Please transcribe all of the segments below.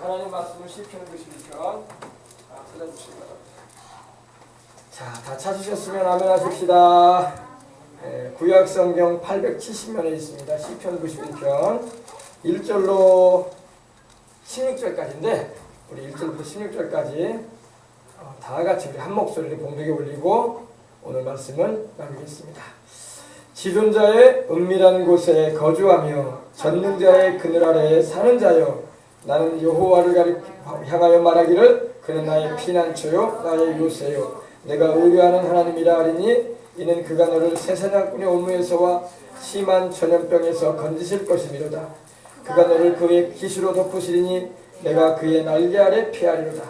하나님 말씀을 시편 91편 찾아주시기 바랍니다. 자, 다 찾으셨으면 아멘 하십시다. 예, 구약 성경 870면에 있습니다. 시편 91편 1절로 16절까지인데 우리 1절부터 16절까지 어, 다 같이 우리 한 목소리를 공백에 올리고 오늘 말씀을 나누겠습니다. 지존자의 은밀한 곳에 거주하며 전능자의 그늘 아래에 사는 자여 나는 여호와를 향하여 말하기를 그는 나의 피난처요 나의 요새요. 내가 의뢰하는 하나님이라 하리니 이는 그가 너를 새사냥꾼의 오무에서와 심한 전염병에서 건지실 것이미로다. 그가 너를 그의 기수로 덮으시리니 내가 그의 날개 아래 피하리로다.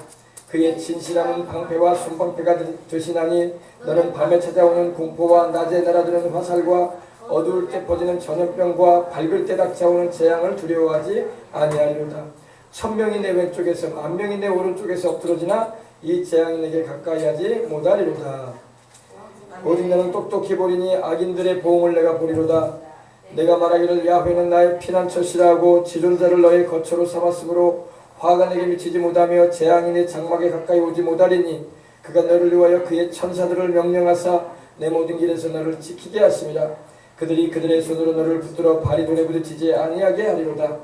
그의 진실함은 방패와 순방패가 되- 되시나니 너는 밤에 찾아오는 공포와 낮에 날아드는 화살과 어두울 때 퍼지는 전염병과 밝을 때 닥쳐오는 재앙을 두려워하지 아니하리로다 천명이 내 왼쪽에서 만명이 내 오른쪽에서 엎드러지나 이 재앙이 내게 가까이 하지 못하리로다. 오직 너는 똑똑히 보리니 악인들의 보응을 내가 보리로다. 내가 말하기를 야훼는 나의 피난처시라고 지존자를 너의 거처로 삼았으므로 화가 내게 미치지 못하며 재앙이 내 장막에 가까이 오지 못하리니 그가 너를 위하여 그의 천사들을 명령하사 내 모든 길에서 너를 지키게 하심이라 그들이 그들의 손으로 너를 붙들어 발이 돈에 부딪히지 아니하게 하리로다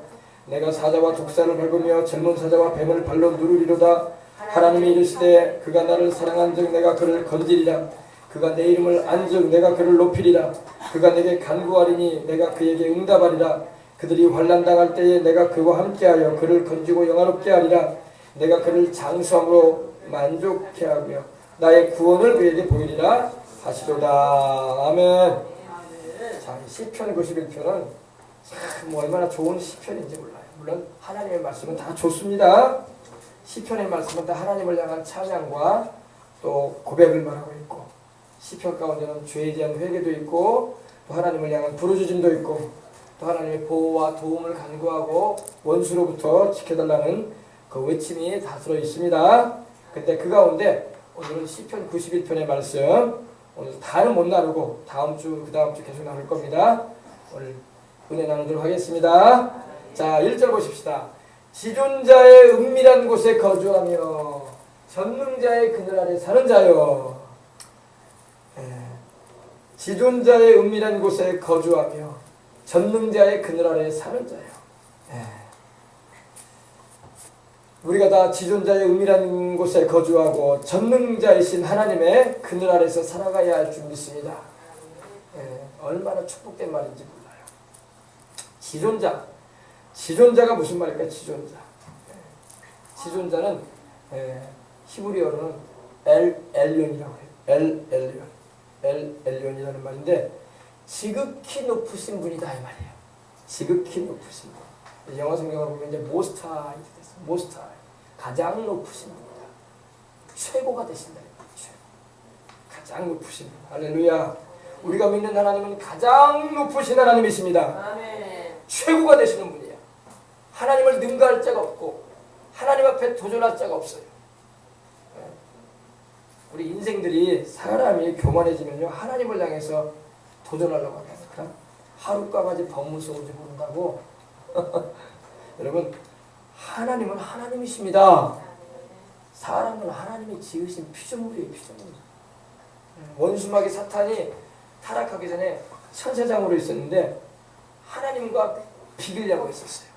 내가 사자와 독사를 밟으며 젊은 사자와 뱀을 발로 누르리로다. 하나님이 이르시되 그가 나를 사랑한즉 내가 그를 건지리라. 그가 내 이름을 안즉 내가 그를 높이리라. 그가 내게 간구하리니 내가 그에게 응답하리라. 그들이 환난 당할 때에 내가 그와 함께하여 그를 건지고 영화롭게 하리라. 내가 그를 장성으로 만족케 하며 나의 구원을 그에게 보이리라 하시도다. 아멘. 자, 이 시편 91편은 참 얼마나 좋은 시편인지 몰라요. 물론 하나님의 말씀은 다 좋습니다. 시편의 말씀은 다 하나님을 향한 찬양과 또 고백을 말하고 있고 시편 가운데는 죄에 대한 회개도 있고 또 하나님을 향한 부르짖음도 있고 또 하나님의 보호와 도움을 간구하고 원수로부터 지켜달라는 그 외침이 다 들어 있습니다. 근데 그 가운데 오늘은 시편 91편의 말씀 오늘 다는 못 나누고 다음 주 그 다음 주 계속 나눌 겁니다. 오늘 은혜 나누도록 하겠습니다. 자, 1절 보십시다. 지존자의 은밀한 곳에 거주하며 전능자의 그늘 아래 사는 자요. 예. 지존자의 은밀한 곳에 거주하며 전능자의 그늘 아래 사는 자요. 예. 우리가 다 지존자의 은밀한 곳에 거주하고 전능자이신 하나님의 그늘 아래서 살아가야 할 줄 믿습니다. 예. 얼마나 축복된 말인지 몰라요. 지존자. 지존자가 무슨 말일까? 지존자. 예. 지존자는 예, 히브리어로는 엘 엘ion이라고 해요. 엘 엘리온. 엘 엘리온이라는 말인데 지극히 높으신 분이다 이 말이에요. 지극히 높으신 분. 영어 성경을 보면 이제 모스트 하이 됐어. 모스트 하이. 가장 높으신 분이다. 최고가 되신다. 최고. 가장 높으신 분. 할렐루야. 우리가 믿는 하나님은 가장 높으신 하나님이십니다. 아멘. 최고가 되시는 분이야. 하나님을 능가할 자가 없고 하나님 앞에 도전할 자가 없어요. 예. 우리 인생들이 사람이 교만해지면요 하나님을 향해서 도전하려고 합니다. 그럼 하룻가마지 법무서운지 모른다고. 여러분 하나님은 하나님이십니다. 사람은 하나님이 지으신 피조물이에요 피조물. 원수마귀 사탄이 타락하기 전에 천사장으로 있었는데 하나님과 비기려고 했었어요.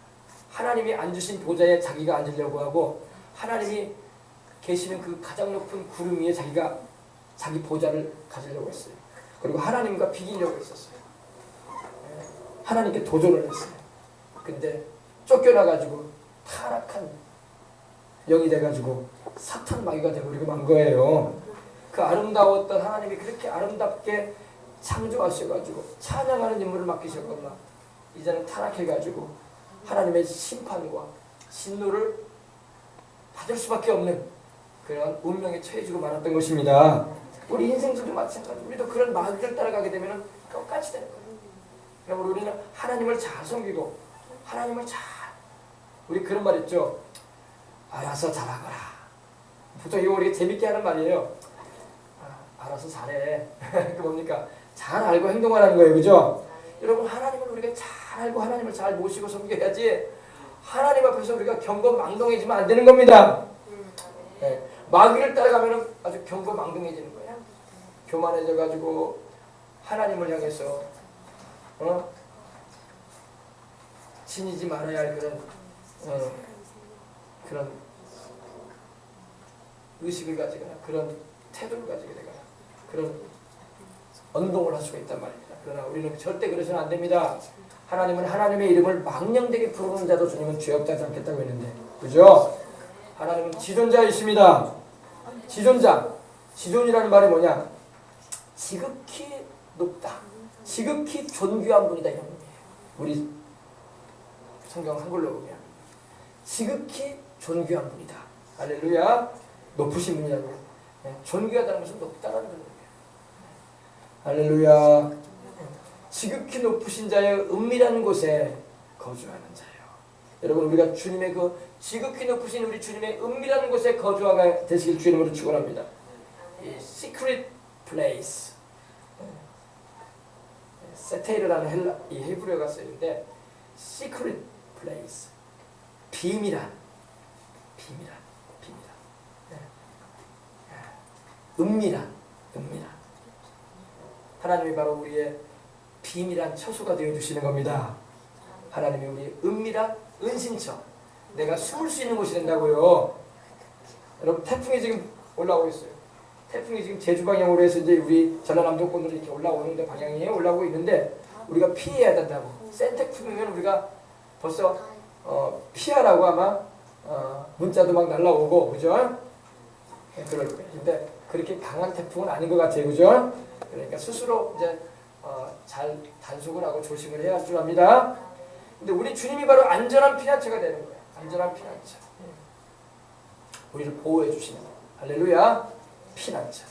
하나님이 앉으신 보좌에 자기가 앉으려고 하고 하나님이 계시는 그 가장 높은 구름 위에 자기가 자기 보좌를 가지려고 했어요. 그리고 하나님과 비기려고 했었어요. 예, 하나님께 도전을 했어요. 근데 쫓겨나가지고 타락한 영이 돼가지고 사탄 마귀가 돼버리고 만 거예요. 그 아름다웠던 하나님이 그렇게 아름답게 창조하셔가지고 찬양하는 인물을 맡기셨거나 이제는 타락해가지고 하나님의 심판과 진노를 받을 수밖에 없는 그런 운명에 처해지고 말았던 것입니다. 우리 인생도 마찬가지. 우리도 그런 마귀를 따라가게 되면 똑같이 되는 거예요. 그러면 우리는 하나님을 잘 섬기고 하나님을 잘 우리 그런 말 있죠. 알아서 잘하거라. 보통 이거 우리가 재밌게 하는 말이에요. 아, 알아서 잘해. 그 뭡니까? 잘 알고 행동하라는 거예요. 그죠? 여러분 하나님을 우리가 잘 알고 하나님을 잘 모시고 섬겨야지 하나님 앞에서 우리가 경거망동해지면 안 되는 겁니다. 예, 마귀를 따라가면 아주 경거망동해지는 거야. 교만해져 가지고 하나님을 향해서 어? 지니지 말아야 할 그런 어, 그런 의식을 가지거나 그런 태도를 가지게 되거나 그런 언동을 할 수가 있단 말입니다. 그러나 우리는 절대 그러서는 안 됩니다. 하나님은 하나님의 이름을 망령되게 부르는 자도 주님은 죄 없다지 않겠다고 했는데 그죠? 하나님은 지존자이십니다. 지존자. 지존이라는 말이 뭐냐? 지극히 높다. 지극히 존귀한 분이다 이런. 우리 성경 한글로 보면 지극히 존귀한 분이다. 할렐루야. 높으신 분이라고. 예, 존귀하다는 것은 높다라는 거예요. 할렐루야. 지극히 높으신 자의 은밀한 곳에 거주하는 자요. 여러분 우리가 주님의 그 지극히 높으신 우리 주님의 은밀한 곳에 거주하가 되시길 주님으로 축원합니다. place. 예, 세테이르라는 헬라 이 헤브리어가 쓰이는데 secret place. 비밀한 비밀한 비밀한. 은밀한 은밀한 하나님이 바로 우리의 비밀한 처소가 되어 주시는 겁니다. 하나님이 우리 은밀한 은신처, 내가 숨을 수 있는 곳이 된다고요. 여러분 태풍이 지금 올라오고 있어요. 태풍이 지금 제주 방향으로 해서 이제 우리 전라남도권으로 이렇게 올라오는데 방향이 올라오고 있는데 우리가 피해야 된다고. 센 태풍이면 우리가 벌써 어, 피하라고 아마 어, 문자도 막 날라오고 그죠? 네, 그럴 거예요. 근데 그렇게 강한 태풍은 아닌 것 같아요, 그죠? 그러니까 스스로 이제 어, 잘 단속을 하고 조심을 해야 할 줄 압니다. 근데 우리 주님이 바로 안전한 피난처가 되는 거예요. 안전한 피난처. 우리를 보호해 주시는 거예요. 할렐루야. 피난처.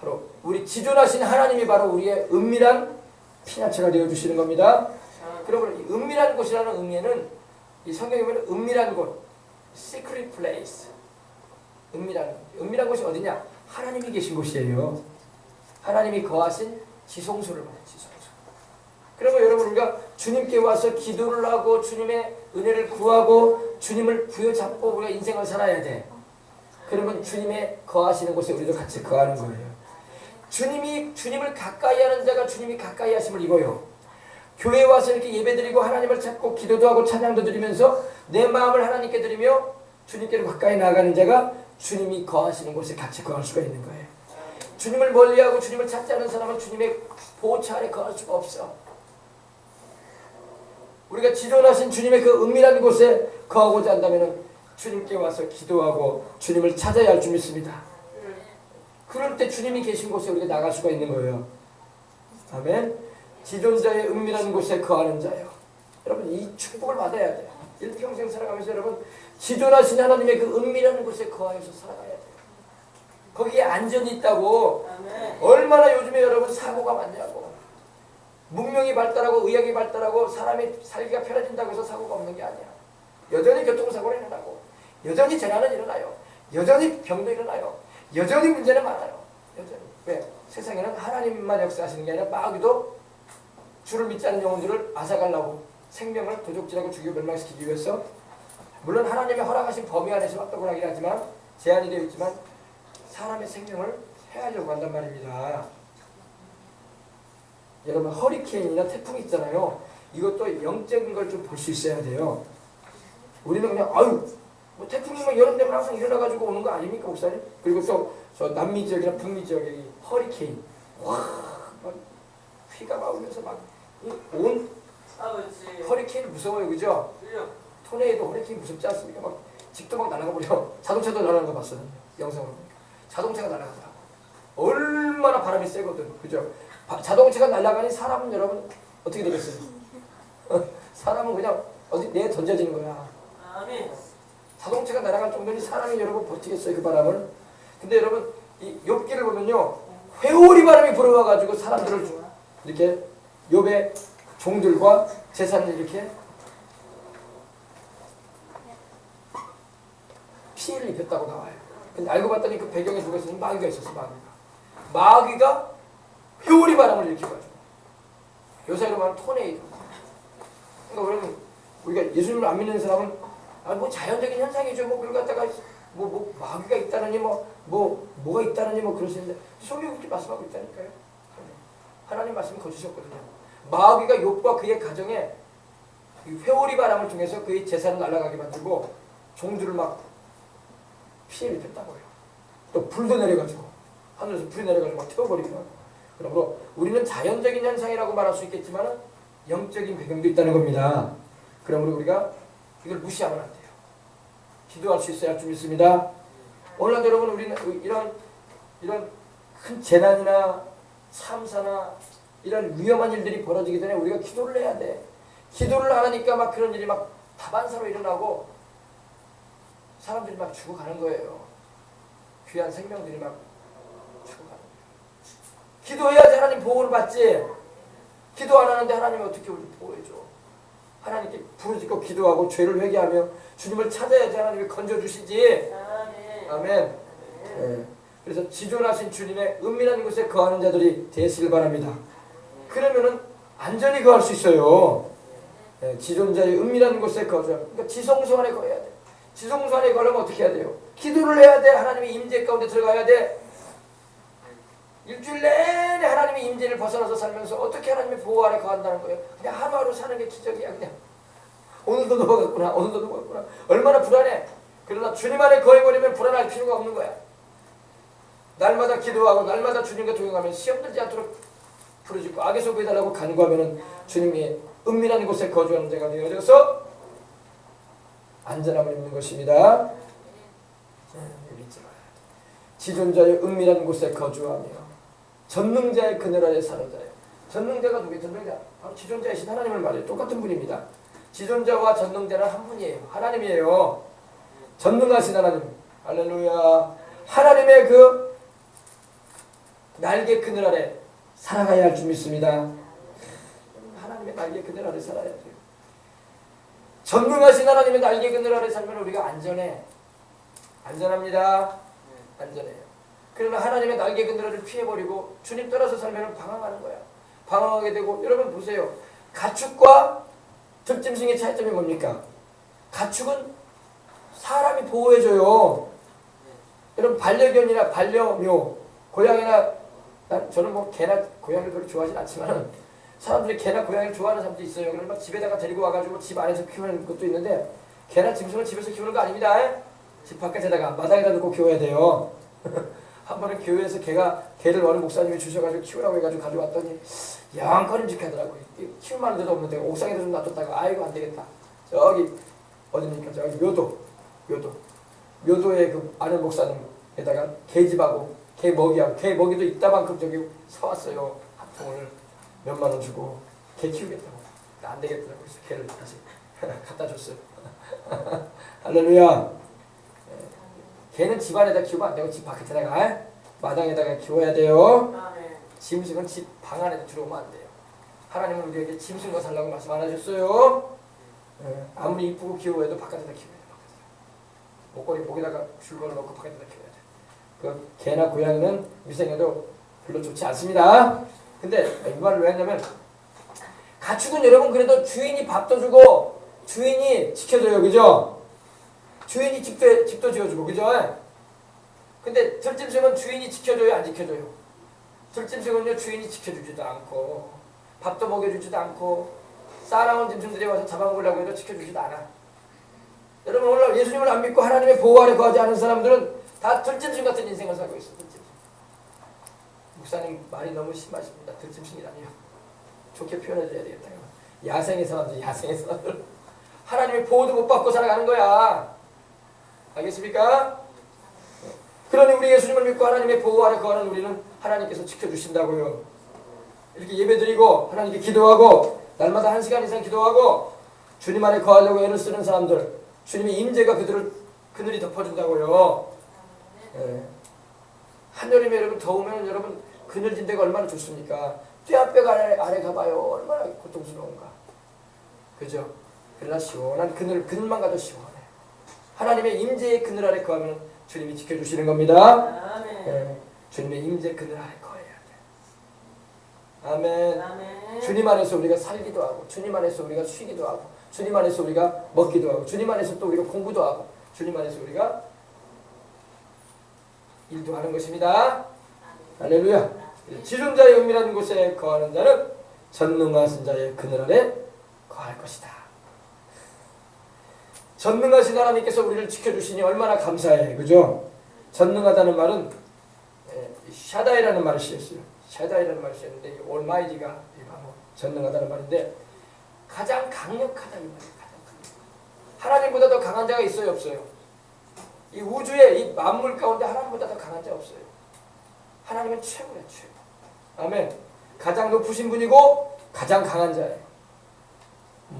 바로 우리 지존하신 하나님이 바로 우리의 은밀한 피난처가 되어 주시는 겁니다. 그러면 이 은밀한 곳이라는 의미에는 이 성경에 보면 은밀한 곳, secret place. 은밀한 은밀한 곳이 어디냐? 하나님이 계신 곳이에요. 하나님이 거하신 지성소를 말해요. 지성소. 그러면 여러분 우리가 주님께 와서 기도를 하고 주님의 은혜를 구하고 주님을 부여잡고 우리가 인생을 살아야 돼. 그러면 주님의 거하시는 곳에 우리도 같이 거하는 거예요. 주님이 주님을 가까이 하는 자가 주님이 가까이 하심을 입어요. 교회에 와서 이렇게 예배드리고 하나님을 찾고 기도도 하고 찬양도 드리면서 내 마음을 하나님께 드리며 주님께로 가까이 나가는 자가 주님이 거하시는 곳에 같이 거할 수가 있는 거예요. 주님을 멀리하고 주님을 찾지 않는 사람은 주님의 보호차 아래 거할 수가 없어. 우리가 지존하신 주님의 그 은밀한 곳에 거하고자 한다면 주님께 와서 기도하고 주님을 찾아야 할 줄 믿습니다. 그럴 때 주님이 계신 곳에 우리가 나갈 수가 있는 거예요. 아멘. 지존자의 은밀한 곳에 거하는 자요. 여러분 이 축복을 받아야 돼요. 일평생 살아가면서 여러분 지존하신 하나님의 그 은밀한 곳에 거하여서 살아가야. 거기에 안전이 있다고. 얼마나 요즘에 여러분 사고가 많냐고. 문명이 발달하고 의학이 발달하고 사람이 살기가 편해진다고 해서 사고가 없는 게 아니야. 여전히 교통사고는 일어나고 여전히 재난은 일어나요. 여전히 병도 일어나요. 여전히 문제는 많아요. 여전히. 왜? 세상에는 하나님만 역사하시는 게 아니라 마귀도 주를 믿지 않는 영혼들을 앗아가려고 생명을 도적질하고 죽이고 멸망시키기 위해서 물론 하나님의 허락하신 범위 안에서 활동을 하긴 하지만 제한이 되어 있지만 사람의 생명을 해하려고 한단 말입니다. 여러분 허리케인이나 태풍 있잖아요. 이것도 영적인 걸 좀 볼 수 있어야 돼요. 우리는 그냥 아유 뭐 태풍이면 여름 되면 항상 일어나가지고 오는 거 아닙니까 목사님? 그리고 또 저 남미 지역이나 북미 지역에 허리케인 와막 휘가 나오면서 막온 아버지. 허리케인 무서워요, 그죠? 토네이도 허리케인 무섭지 않습니까? 막 집도 막 날아가 버려. 자동차도 날아가는 거 봤어요. 영상으로. 자동차가 날아가더라고. 얼마나 바람이 세거든. 그죠? 바- 자동차가 날아가니 사람은 여러분 어떻게 되겠어요? 사람은 그냥 어디 내 던져지는 거야. 아멘. 자동차가 날아갈 정도니 사람이 여러분 버티겠어요 그 바람을. 근데 여러분 이 욥기를 보면요 회오리 바람이 불어와 가지고 사람들을 이렇게 욥의 종들과 재산을 이렇게 피해를 입혔다고 나와요. 근데 알고 봤더니 그 배경에 누가 있었는 마귀가 있었어 마귀가. 마귀가 회오리 바람을 일으켜가지고 요새로 말하면 토네이도. 그러니까 우리는 우리가 예수님을 안 믿는 사람은 아 뭐 자연적인 현상이죠. 뭐 그걸 갖다가 뭐, 뭐 마귀가 있다느니 뭐, 뭐 뭐가 있다느니 뭐 그러시는데 성경이 그렇게 말씀하고 있다니까요. 하나님 말씀이 거주셨거든요. 마귀가 욥과 그의 가정에 이 회오리 바람을 통해서 그의 재산을 날아가게 만들고 종들을 막 피해 입혔다고요. 또 불도 내려가지고 하늘에서 불이 내려가지고 막 태워버리기도 하고. 그러므로 우리는 자연적인 현상이라고 말할 수 있겠지만 영적인 배경도 있다는 겁니다. 그러므로 우리가 이걸 무시하면 안 돼요. 기도할 수 있어야 할 줄 믿습니다. 오늘날 여러분 우리는 이런 이런 큰 재난이나 참사나 이런 위험한 일들이 벌어지기 전에 우리가 기도를 해야 돼. 기도를 안 하니까 막 그런 일이 막 다반사로 일어나고 사람들이 막 죽어가는 거예요. 귀한 생명들이 막 죽어가는 거예요. 기도해야지 하나님 보호를 받지. 기도 안 하는데 하나님이 어떻게 우리 보호해줘? 하나님께 부르짖고 기도하고 죄를 회개하며 주님을 찾아야지 하나님이 건져주시지. 아멘. 아멘. 예. 그래서 지존하신 주님의 은밀한 곳에 거하는 자들이 되시길 바랍니다. 그러면은 안전히 거할 수 있어요. 예, 지존자의 은밀한 곳에 거하죠. 그러니까 지성소 안에 거해야 돼. 지성소 안에 거려면 어떻게 해야 돼요? 기도를 해야 돼. 하나님의 임재 가운데 들어가야 돼. 일주일 내내 하나님의 임재를 벗어나서 살면서 어떻게 하나님의 보호 아래 거한다는 거예요? 그냥 하루하루 사는 게 기적이야 그냥. 오늘도 넘어갔구나. 오늘도 넘어갔구나. 얼마나 불안해. 그러나 주님 안에 거해버리면 불안할 필요가 없는 거야. 날마다 기도하고 날마다 주님과 동행하면 시험 들지 않도록 부르짖고 악에서 구해달라고 간구하면 주님이 은밀한 곳에 거주하는 자가 되어져서 안전함을 입는 것입니다. 지존자의 은밀한 곳에 거주하며 전능자의 그늘 아래 사는 자예요. 전능자가 누구예요? 전능자. 바로 지존자이신 하나님을 말해요. 똑같은 분입니다. 지존자와 전능자는 한 분이에요. 하나님이에요. 전능하신 하나님. 할렐루야. 하나님의 그 날개 그늘 아래 살아가야 할 줄 믿습니다. 하나님의 날개 그늘 아래 살아야 돼요. 전능하신 하나님의 날개 그늘 아래 살면 우리가 안전해. 안전합니다. 안전해요. 그러나 하나님의 날개 그늘을 피해버리고 주님 따라서 살면 방황하는 거야. 방황하게 되고 여러분 보세요. 가축과 들짐승의 차이점이 뭡니까? 가축은 사람이 보호해줘요. 여러분 반려견이나 반려묘, 고양이나 난 저는 뭐 개나 고양이를 별로 좋아하진 않지만 사람들이 개나 고양이를 좋아하는 사람도 있어요. 그러면 막 집에다가 데리고 와가지고 집 안에서 키우는 것도 있는데 개나 짐승은 집에서 키우는 거 아닙니다. 집 바깥에다가 마당에다 놓고 키워야 돼요. 한 번은 교회에서 개가 개를 어느 목사님이 주셔가지고 키우라고 해가지고 가져왔더니 영 꺼림직하더라고요. 키울 만한 데도 없는데 옥상에다 좀 놔뒀다가 아이고 안 되겠다. 저기 어딥니까? 저기 묘도 묘도 묘도의 그 아는 목사님에다가 개집하고 개 먹이하고 개 먹이도 이따만큼 저기 사왔어요. 한 통을 몇만 원 주고 개 키우겠다고 안 되겠더라고요. 그래서 개를 다시 갖다 줬어요. 할렐루야. 개는 집 안에다 키우면 안 되고 집 바깥에다가 에? 마당에다가 키워야 돼요. 아멘. 짐승은 집 방 안에 들어오면 안 돼요. 하나님은 우리에게 짐승과 살라고 말씀 안 하셨어요. 예, 아무리 이쁘고 귀여워해도 바깥에다 키워야 돼. 바깥에다. 목걸이 목에다가 줄걸 넣고 바깥에다 키워야 돼. 그 개나 고양이는 위생에도 별로 좋지 않습니다. 근데 이 말을 왜 했냐면 가축은 여러분 그래도 주인이 밥도 주고 주인이 지켜줘요, 그죠? 주인이 집도 집도 지어주고, 그죠? 근데 들짐승은 주인이 지켜줘요, 안 지켜줘요? 들짐승은요 주인이 지켜주지도 않고 밥도 먹여주지도 않고 싸나운 짐승들이 와서 잡아먹으려고 해도 지켜주지도 않아. 여러분 오늘 예수님을 안 믿고 하나님의 보호 아래 거하지 않은 사람들은 다 들짐승 같은 인생을 살고. 들짐승. 목사님 말이 너무 심하십니다. 들짐승이라니요. 좋게 표현해줘야 되겠다. 야생의 사람들, 야생의 사람들. 하나님의 보호도 못 받고 살아가는 거야. 알겠습니까? 그러니 우리 예수님을 믿고 하나님의 보호 아래 거하는 우리는 하나님께서 지켜주신다고요. 이렇게 예배드리고 하나님께 기도하고 날마다 한 시간 이상 기도하고 주님 안에 거하려고 애를 쓰는 사람들 주님의 임재가 그들을 그늘이 덮어준다고요. 예. 한여름에 여러분 더우면 여러분 그늘진 데가 얼마나 좋습니까? 뼈뼈 아래, 아래 가봐요. 얼마나 고통스러운가. 그죠? 그러나 시원한 그늘, 그늘만 가도 시원해. 하나님의 임재의 그늘 아래 거하면 주님이 지켜주시는 겁니다. 아멘. 예. 주님의 임재 그늘 아래 거해야 돼. 아멘. 아멘. 주님 안에서 우리가 살기도 하고 주님 안에서 우리가 쉬기도 하고 주님 안에서 우리가 먹기도 하고 주님 안에서 또 우리가 공부도 하고 주님 안에서 우리가 일도 하는 것입니다. 할렐루야. 지존자의 은밀한 곳에 거하는 자는 전능하신 자의 그늘 아래 거할 것이다. 전능하신 하나님께서 우리를 지켜주시니 얼마나 감사해. 그죠? 전능하다는 말은 에, 샤다이라는 말을 쓰였어요. 샤다이라는 말을 쓰였는데 이 바로 전능하다는 말인데 가장 강력하다 이 말이에요. 가장. 하나님보다 더 강한 자가 있어요, 없어요? 이 우주에 이 만물 가운데 하나님보다 더 강한 자 없어요. 하나님은 최고야, 최고. 아멘. 가장 높으신 분이고 가장 강한 자예요.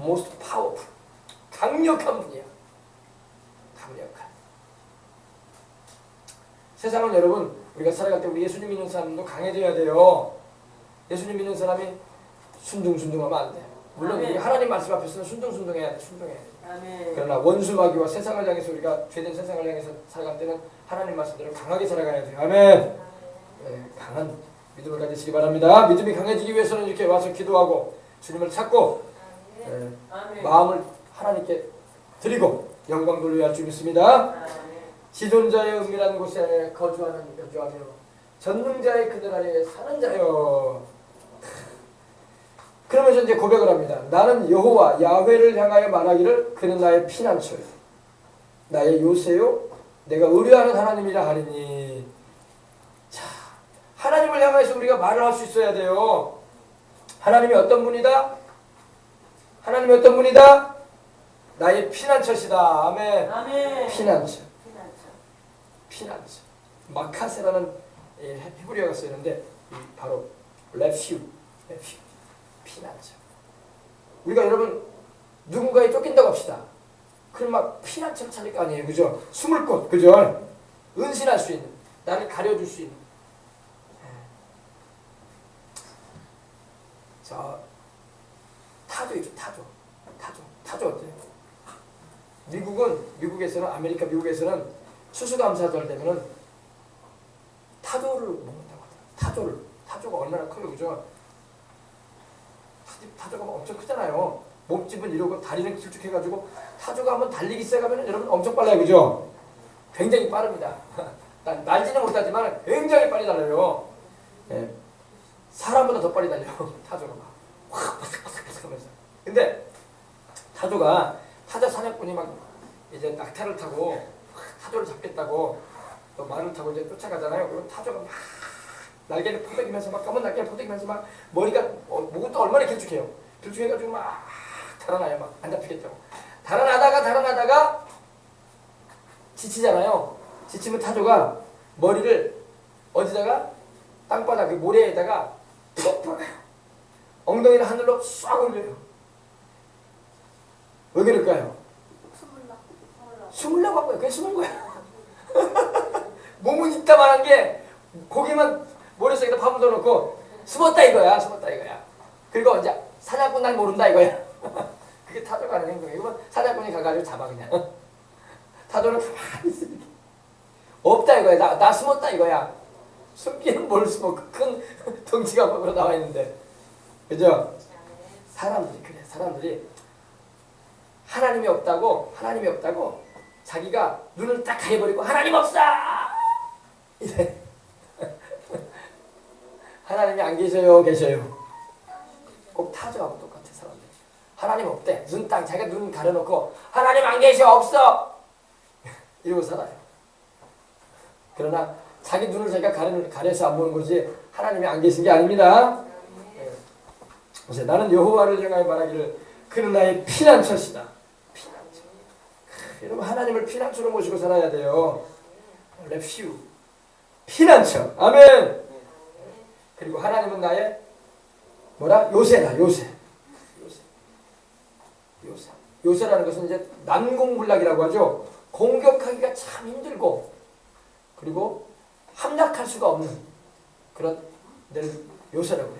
most powerful. 강력한 분이야. 강력한. 세상은 여러분 우리가 살아갈 때 우리 예수님 믿는 사람도 강해져야 돼요. 예수님 믿는 사람이 순둥순둥하면 안 돼. 물론. 우리 하나님 말씀 앞에서는 순둥순둥해야 돼. 순둥해야 돼. 아멘. 그러나 원수 마귀와 세상을 향해서 우리가 죄된 세상을 향해서 살아갈 때는 하나님 말씀대로 강하게 살아가야 돼요. 아멘. 네, 강한 믿음을 가지시기 바랍니다. 믿음이 강해지기 위해서는 이렇게 와서 기도하고 주님을 찾고 네, 아멘. 마음을 하나님께 드리고 영광 돌려야 할줄 믿습니다. 지존자의 은밀한 곳에 거주하는 여주하며 전능자의 그늘 아래 사는 자여. 그러면서 이제 고백을 합니다. 나는 여호와 야훼를 향하여 말하기를 그는 나의 피난처요, 나의 요새요, 내가 의뢰하는 하나님이라 하리니. 자, 하나님을 향해서 우리가 말을 할 수 있어야 돼요. 하나님이 어떤 분이다? 하나님이 어떤 분이다? 나의 피난처시다. 아멘. 아멘. 피난처. 피난처. 피난처. 마카세라는 예, 히브리어가 쓰이는데 이 바로 랩슈, 랩슈, 피난처. 우리가 여러분 누군가에 쫓긴다고 합시다. 그럼 막 피난처를 찾을 거 아니에요, 그죠? 숨을 곳, 그죠? 은신할 수 있는, 나를 가려줄 수 있는. 자, 타조 있죠, 타조, 타조, 타조 어때요? 미국은 미국에서는 아메리카 미국에서는 추수감사절 되면은 타조를 먹는다고 하더라고요. 타조를 타조가 얼마나 커요, 그죠? 타조- 타조가 막 엄청 크잖아요. 몸집은 이러고 다리는 길쭉해가지고 타조가 한번 달리기 시작하면 여러분 엄청 빨라요, 그죠? 굉장히 빠릅니다. 난 날지는 못하지만 굉장히 빨리 달려요. 예. 사람보다 더 빨리 달려 타조가 막확 바삭바삭바삭 하면서. 근데 타조가 타조 사냥꾼이 막 이제 낙타를 타고 타조를 잡겠다고 또 말을 타고 이제 쫓아가잖아요. 그럼 타조가 막 날개를 포덕이면서 막 검은 날개를 포덕이면서 막 머리가 어, 목은 또 얼마나 길쭉해요. 길쭉해가지고 막 달아나요. 막 안 잡히겠다고. 달아나다가 달아나다가 지치잖아요. 지치면 타조가 머리를 어디다가 땅바닥 그 모래에다가 톡 박아요. 엉덩이를 하늘로 쏴 올려요. 왜 그럴까요? 숨으려고 한 거야. 그냥 숨은 거야. 몸은 이따만한 게 고기만 모래속에다 파묻어 놓고 숨었다 이거야. 숨었다 이거야. 그리고 이제 사냥꾼 날 모른다 이거야. 그게 타조가 하는 행동이에요. 이건 사냥꾼이 가가지고 잡아 그냥. 타조는 가만히. 이렇게. 없다 이거야. 나, 나 숨었다 이거야. 숨기는. 그큰 덩치가 밖으로 나와 있는데. 그죠? 사람들이 그래. 사람들이 하나님이 없다고 하나님이 없다고 자기가 눈을 딱 가려버리고 하나님 없어 이래 하나님이 안 계셔요 계셔요 꼭 타조하고 똑같아 사람들 하나님 없대 눈 딱 자기가 눈 가려놓고 하나님 안 계셔 없어 이러고 살아요 그러나 자기 눈을 자기가 가려, 가려서 안 보는 거지 하나님이 안 계신 게 아닙니다 예. 그래서 나는 여호와를 향하여 말하기를 그는 나의 피난처시다 피난처. 여러분 하나님을 피난처로 모시고 살아야 돼요. 랩시우. 피난처. 아멘. 그리고 하나님은 나의 뭐라? 요새다. 요새. 요새. 요새. 요새라는 것은 이제 난공불락이라고 하죠. 공격하기가 참 힘들고 그리고 함락할 수가 없는 그런 늘 요새라고 해요.